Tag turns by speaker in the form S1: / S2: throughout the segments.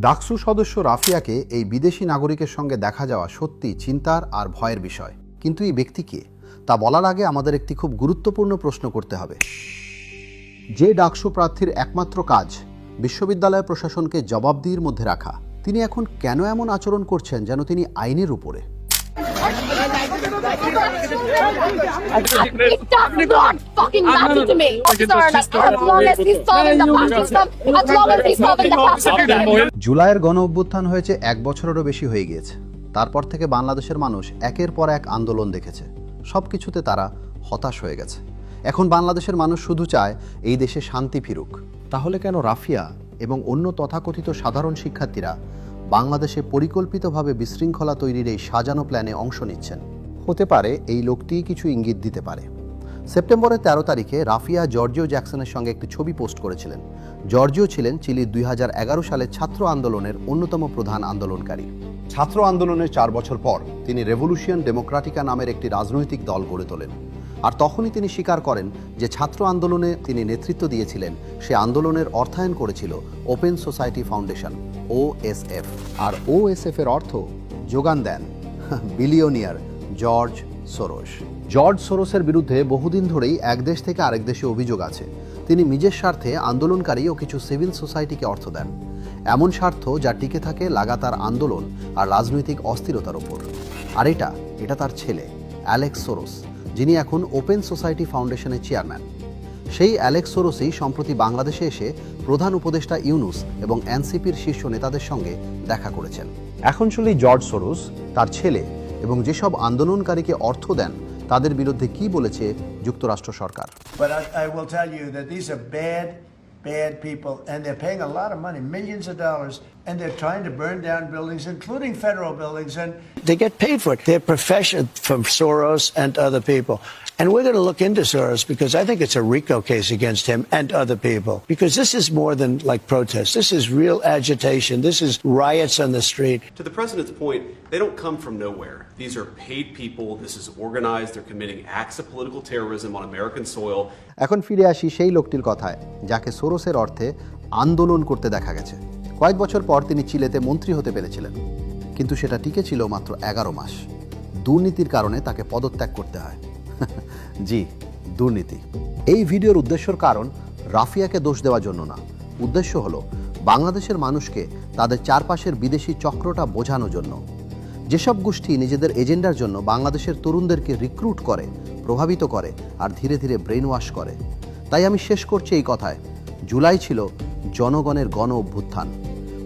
S1: ডাকসু সদস্য রাফিয়াকে এই বিদেশি নাগরিকের সঙ্গে দেখা যাওয়া সত্যি চিন্তার আর ভয়ের বিষয়। কিন্তু এই ব্যক্তি কে? তা বলার আগে আমাদের একটি খুব গুরুত্বপূর্ণ প্রশ্ন করতে হবে। যে ডাকসু প্রার্থীর একমাত্র কাজ বিশ্ববিদ্যালয় প্রশাসনকে জবাবদিহির মধ্যে রাখা। তিনি এখন কেন এমন আচরণ করছেন যেন তিনি আইনের উপরে?
S2: It does not fucking matter to me. Sir, as long as he's solving the fascism, as long as he's solving the fascism.
S1: জুলাইয়ের গণ অভ্যুত্থান হয়েছে এক বছরেরও বেশি হয়ে গিয়েছে। তারপর থেকে বাংলাদেশের মানুষ একের পর এক আন্দোলন দেখেছে। সব কিছুতে তারা হতাশ হয়ে গেছে। এখন বাংলাদেশের মানুষ শুধু চায় এই দেশে শান্তি ফিরুক। তাহলে কেন রাফিয়া এবং অন্য তথাকথিত সাধারণ শিক্ষার্থীরা বাংলাদেশে পরিকল্পিতভাবে বিশৃঙ্খলা তৈরির এই সাজানো প্ল্যানে অংশ নিচ্ছেন? হতে পারে, এই লোকটিই কিছু ইঙ্গিত দিতে পারে। সেপ্টেম্বরের তেরো তারিখে রাফিয়া জর্জিও জ্যাকসনের সঙ্গে একটি ছবি পোস্ট করেছিলেন। জর্জিও ছিলেন চিলির দুই সালের ছাত্র আন্দোলনের অন্যতম প্রধান আন্দোলনকারী। ছাত্র আন্দোলনের চার বছর পর তিনি রেভলিউশন ডেমোক্রাটিকা নামের একটি রাজনৈতিক দল গড়ে তোলেন। আর তখনই তিনি স্বীকার করেন যে ছাত্র আন্দোলনে তিনি নেতৃত্ব দিয়েছিলেন, সে আন্দোলনের অর্থায়ন করেছিল ওপেন সোসাইটি ফাউন্ডেশন ওএসএফ আর ওএসএফ এর অর্থ যোগান দেন, বিলিয়নিয়ার জর্জ সোরোস। জর্জ সোরোসের বিরুদ্ধে বহুদিন ধরেই এক দেশ থেকে আরেক দেশে অভিযোগ আছে। তিনি নিজের স্বার্থে আন্দোলনকারী ও কিছু সিভিল সোসাইটিকে অর্থ দেন। এমন স্বার্থ যা টিকে থাকে লাগাতার আন্দোলন আর রাজনৈতিক অস্থিরতার ওপর। আর এটা এটা তার ছেলে, অ্যালেক্স সোরোস, যিনি এখন ওপেন সোসাইটি ফাউন্ডেশনের চেয়ারম্যান। সেই অ্যালেক্স সোরোসই সম্প্রতি বাংলাদেশে এসে প্রধান উপদেষ্টা ইউনুস এবং এনসিপির শীর্ষ নেতাদের সঙ্গে দেখা করেছেন। এখন চলি জর্জ সোরোস তার ছেলে এবং যেসব আন্দোলনকারীকে অর্থ দেন তাদের বিরুদ্ধে কি বলেছে যুক্তরাষ্ট্র সরকার
S3: I, I will tell you that these are bad, bad people, and they're paying a lot of money, millions of dollars, and they're trying to burn down buildings, including federal buildings, and they get paid for it. Their profession from Soros and other people. And we're going to look into Soros because I think it's a RICO case against him and other people. Because this is more than like protest. This is real agitation. This is riots on the street.
S4: To the president's point, they don't come from nowhere. These are paid people. This is organized. They're committing acts of political terrorism on American soil.
S1: এখন ফিরে আসি সেই লোকটির কথায় যাকে সোরোসের অর্থে আন্দোলন করতে দেখা গেছে কয়েক বছর পর তিনি চিলেতে মন্ত্রী হতে পেরেছিলেন কিন্তু সেটা টিকে ছিল মাত্র এগারো মাস দুর্নীতির কারণে তাকে পদত্যাগ করতে হয় জি, দুর্নীতি। এই ভিডিওর উদ্দেশ্যর কারণ রাফিয়াকে দোষ দেওয়ার জন্য না। উদ্দেশ্য হলো বাংলাদেশের মানুষকে তাদের চারপাশের বিদেশি চক্রটা বোঝানোর জন্য। যেসব গোষ্ঠী নিজেদের এজেন্ডার জন্য বাংলাদেশের তরুণদেরকে রিক্রুট করে, প্রভাবিত করে আর ধীরে ধীরে ব্রেন ওয়াশ করে। তাই আমি শেষ করছি এই কথায়। জুলাই ছিল জনগণের গণ অভ্যুত্থান।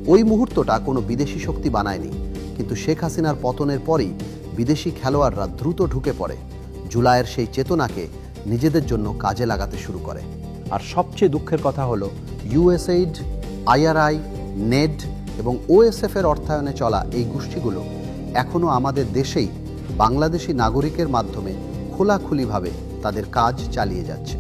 S1: ওই মুহূর্তটা কোনো বিদেশি শক্তি বানায়নি। কিন্তু শেখ হাসিনার পতনের পরই বিদেশি খেলোয়াড়রা দ্রুত ঢুকে পড়ে। জুলাইয়ের সেই চেতনাকে নিজেদের জন্য কাজে লাগাতে শুরু করে। আর সবচেয়ে দুঃখের কথা হলো ইউএসএইড আইআরআই নেড এবং ওএসএফ এর অর্থায়নে চলা এই গোষ্ঠীগুলো এখনও আমাদের দেশেই বাংলাদেশি নাগরিকের মাধ্যমে খোলাখুলিভাবে তাদের কাজ চালিয়ে যাচ্ছে।